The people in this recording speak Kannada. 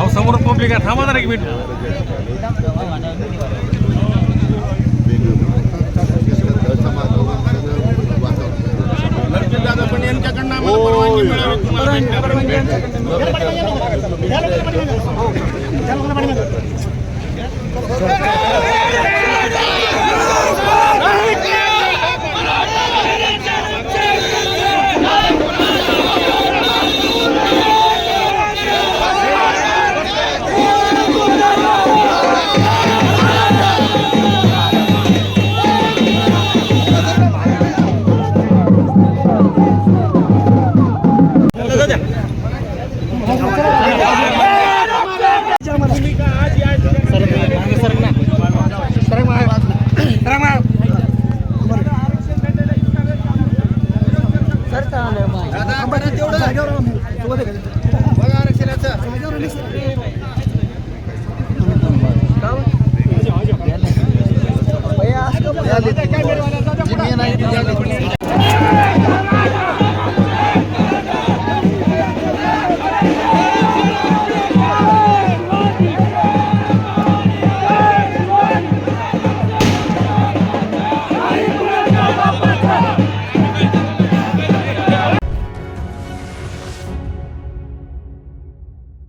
ಅವ ಸಮರ ಪೋಪ್ಲಿಕ್ಕೆ ನಮ್ಮದಾರಿಗೆ ಬಿಟ್ಟು मिळाली जमीन आहे